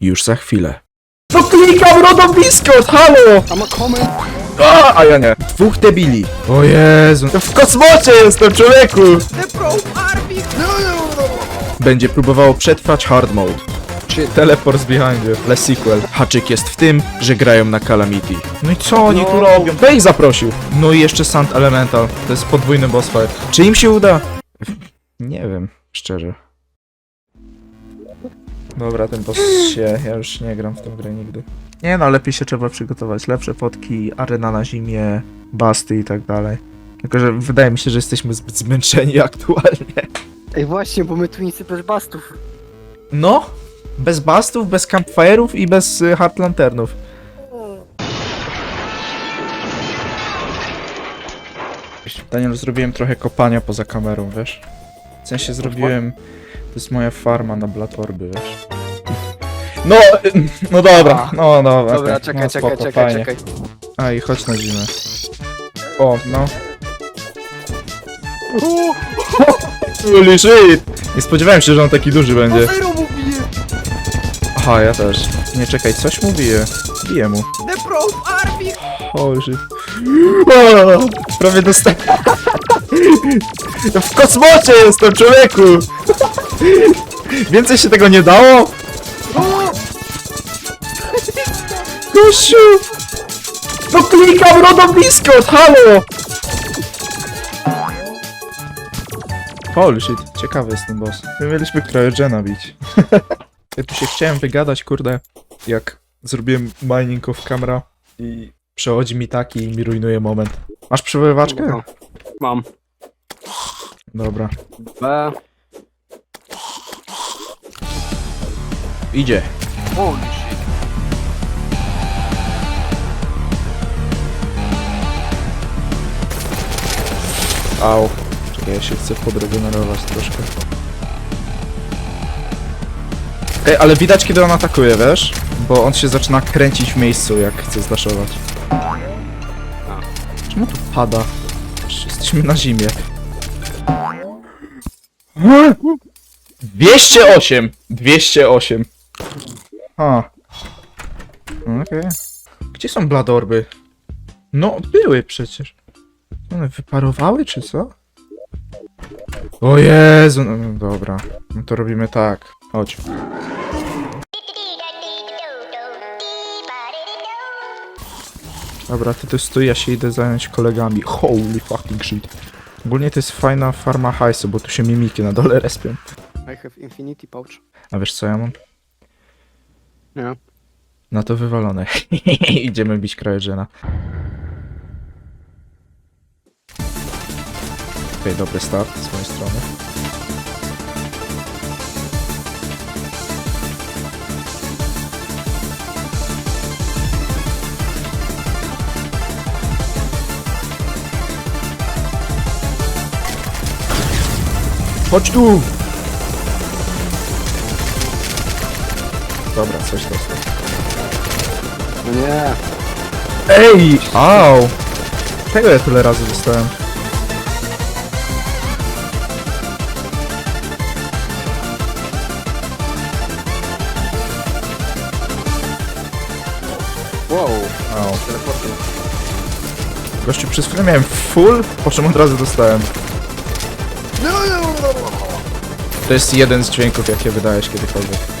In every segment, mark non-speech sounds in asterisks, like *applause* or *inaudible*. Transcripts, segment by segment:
Już za chwilę. No klikam rodoblisko, halo! A, a ja nie. Dwóch debili. O Jezu. W kosmocie jestem, człowieku! Będzie próbowało przetrwać hard mode. Czy teleport behind you. Le sequel. Haczyk jest w tym, że grają na Calamity. No i co oni tu robią? Kto ich zaprosił? No i jeszcze Sand Elemental. To jest podwójny boss fight. Czy im się uda? Nie wiem, szczerze. Dobra, ten boss się... Ja już nie gram w tę grę nigdy. Nie no, lepiej się trzeba przygotować. Lepsze fotki, arena na zimie, basty i tak dalej. Tylko, że wydaje mi się, że jesteśmy zbyt zmęczeni *laughs* aktualnie. Ej właśnie, bo my tu nic bez bastów. No, bez bastów, bez campfire'ów i bez y, hard lanternów. Daniel, zrobiłem trochę kopania poza kamerą, wiesz? W sensie zrobiłem... To jest moja farma na Blatorby, wiesz? No, y, *laughs* no dobra, no dobra. Dobra, czekaj, no, czekaj, spoko, czekaj, fajnie. czekaj. A i chodź na zimę. O, no. *laughs* Holy shit! Nie spodziewałem się, że on taki duży będzie. zero mu bije! Aha, ja też. Nie, czekaj, coś mu bije. Bije mu. The Pro Army! Holy shit. O, prawie dostałem. *laughs* W kosmocie jestem, człowieku! *laughs* Więcej się tego nie dało? Gościu! No klikam rodoblisko, halo! Holy shit, ciekawy jest ten boss. My mieliśmy Cryogena bić. *laughs* ja tu się chciałem wygadać, kurde, jak zrobiłem mining of camera i przechodzi mi taki i mi rujnuje moment. Masz przywoływaczkę? No. Mam. Dobra. B. Idzie. Holy shit. Au. Czekaj, ja się chcę podregenerować troszkę. Ej, ale widać kiedy on atakuje, wiesz? Bo on się zaczyna kręcić w miejscu, jak chce zdaszować. Czemu tu pada? Przecież Jesteśmy na zimie. 208! 208. Ha. Okej. Gdzie są bladorby? No, były przecież. One wyparowały, czy co? O Jezu, no, no dobra. No to robimy tak. Chodź. Dobra, ty tu stój, ja się idę zająć kolegami. Holy fucking shit. Ogólnie to jest fajna farma hajsu, bo tu się mimiki na dole respią. I have infinity pouch. A wiesz co ja mam? Nie. Na to wywalone. *laughs* Idziemy bić Cryogena. Okej, dobry start z mojej strony. Chodź tu! Dobra, coś dostał. No nie. Ej! Au! Tego ja tyle razy dostałem. Wow. Au. Teleporty. Gościu, przez chwilę miałem full, po czym od razu dostałem. No, no. To jest jeden z dźwięków, jakie wydajesz kiedykolwiek.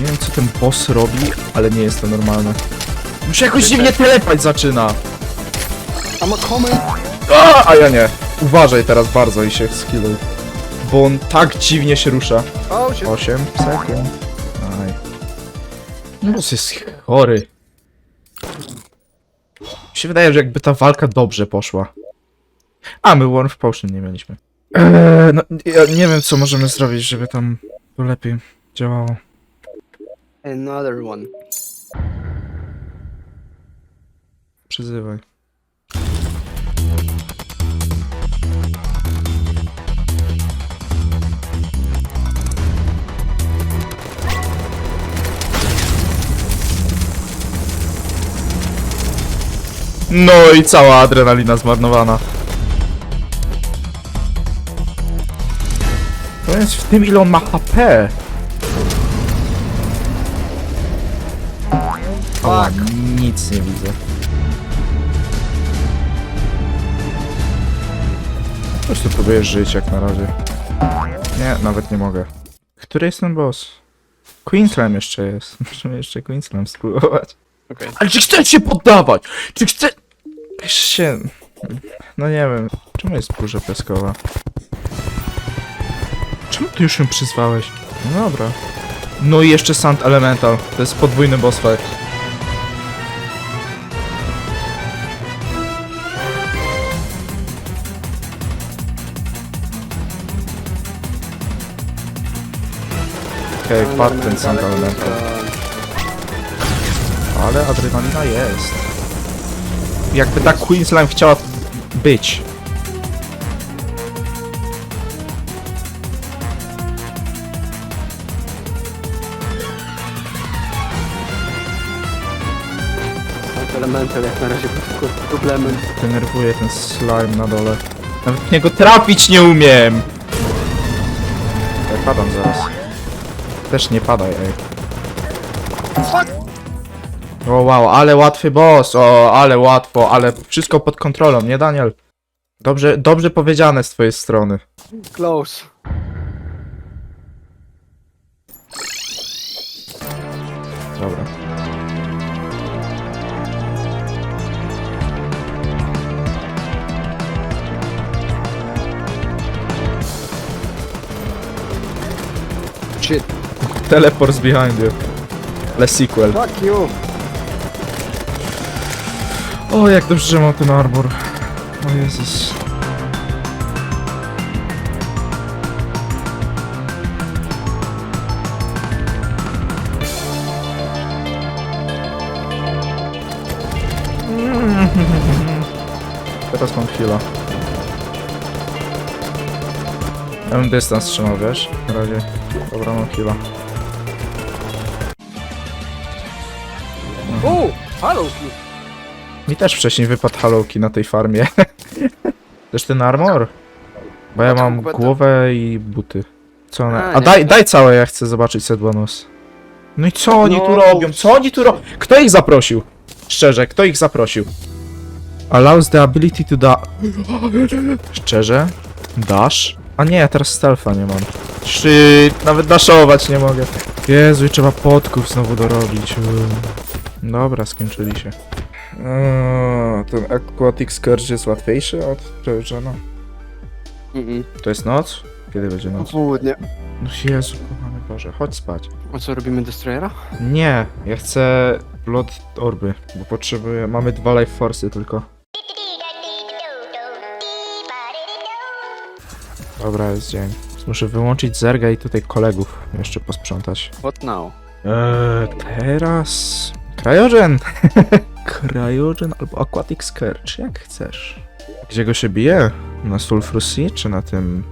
Nie wiem, co ten boss robi, ale nie jest to normalne. Muszę jakoś dziwnie telepać zaczyna. I'm a coming. A, a ja nie. Uważaj teraz bardzo i się skilluj. Bo on tak dziwnie się rusza. Oh shit. 8 sekund. Aj. No boss jest chory. Mi się wydaje, że jakby ta walka dobrze poszła. A, my Warm Potion nie mieliśmy. Eee, no, ja nie wiem, co możemy zrobić, żeby tam to lepiej działało. Another one. Przyzywaj. No i cała adrenalina zmarnowana. To jest w tym ile on ma HP. Ała, nic nie widzę. Po prostu próbuję żyć jak na razie. Nie, nawet nie mogę. Który jest ten boss? Queensland jeszcze jest. *laughs* Musimy jeszcze Queensland spróbować. Okej. Ale czy chcesz się poddawać? Czy chce... się... No nie wiem. Czemu jest burza piaskowa? Czemu ty już ją przyzwałeś? No dobra. No i jeszcze Sand Elemental. To jest podwójny boss fight. Okej, okay, padł ten Sand Elemental. Ale adrenalina jest. Jakby ta Queensland chciała być. Tak, Elemental jak na razie pod problemem. Denerwuje ten slime na dole. Nawet w niego trafić nie umiem! Ja padam zaraz. Też nie padaj, ej. O wow, ale łatwy boss, o, ale łatwo, ale wszystko pod kontrolą, nie Daniel? Dobrze, dobrze powiedziane z twojej strony. Close. Dobra. Shit. Teleports behind you. Le sequel. Fuck you. O, jak dobrze, że mam ten armor. O Jezus. *laughs* Teraz mam chwilę. Ja bym dystans trzymał, wiesz? Na razie. Dobra, mam chwilę. O! Halo! Mi też wcześniej wypadł Hallowki na tej farmie. *laughs* Też ten armor? Bo ja mam będę- głowę i buty. Co one? A, A nie. daj, daj całe, ja chcę zobaczyć Sedłonus. No i co oni tu No. robią? Co oni tu robią? Kto ich zaprosił? Szczerze, kto ich zaprosił? Allows the ability to da... Szczerze? Dash? A nie, ja teraz stealtha nie mam. Shit, nawet dashować nie mogę. Jezu, i trzeba podków znowu dorobić. Uuu. Dobra, skończyli się. Eee, ten Aquatic Scourge jest łatwiejszy od Trojan'a. Mhm. To jest noc? Kiedy będzie noc? Południe. No Jezu, kochany Boże, chodź spać. A co robimy Destroyera? Nie, ja chcę Blood Orby, bo potrzebuję, mamy dwa Life Force'y tylko. Dobra, jest dzień. Muszę wyłączyć zerga i tutaj kolegów jeszcze posprzątać. What now? Eee, teraz... Cryogen! Cryogen *laughs* albo Aquatic Scourge, jak chcesz. Gdzie go się bije? Na Sulfur Sea czy na tym...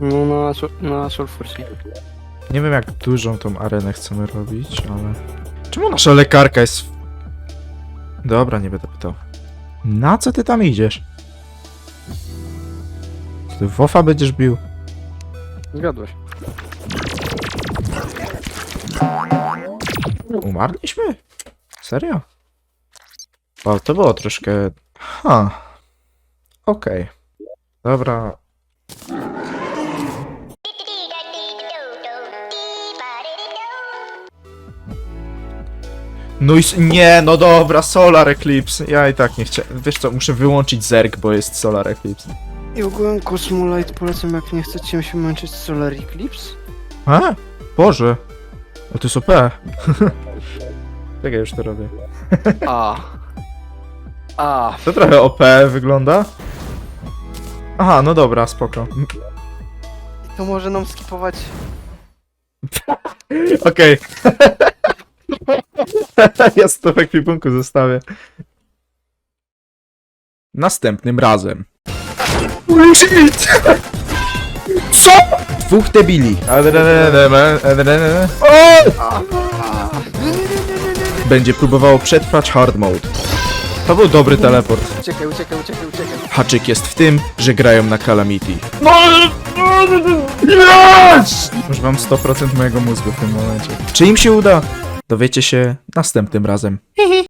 No na, Sul- na Sulfur Sea. Nie wiem jak dużą tą arenę chcemy robić, ale... Czemu nasza lekarka jest... w- Dobra, nie będę pytał. Na co ty tam idziesz? Ty Wofa będziesz bił? Zgadłeś. Umarliśmy? Serio? O, to było troszkę... Ha. Okej. Dobra. No i... Nie, no dobra, Solar Eclipse. Ja i tak nie chciałem... Wiesz co, muszę wyłączyć zerg, bo jest Solar Eclipse. I ogółem Cosmolite polecam jak nie chcecie się męczyć z Solar Eclipse. A? Boże. O, to jest OP. *laughs* Czekaj, już to robię. A. A. To trochę OP wygląda. Aha, no dobra, spoko. To może nam skipować. *laughs* Okej. *laughs* ja to w ekwipunku zostawię. Następnym razem. Co? Dwóch debili. Będzie próbowało przetrwać hard mode. To był dobry teleport. Uciekaj, uciekaj, uciekaj, uciekaj. Haczyk jest w tym, że grają na Calamity. Już mam 100% mojego mózgu w tym momencie. Czy im się uda? Dowiecie się następnym razem.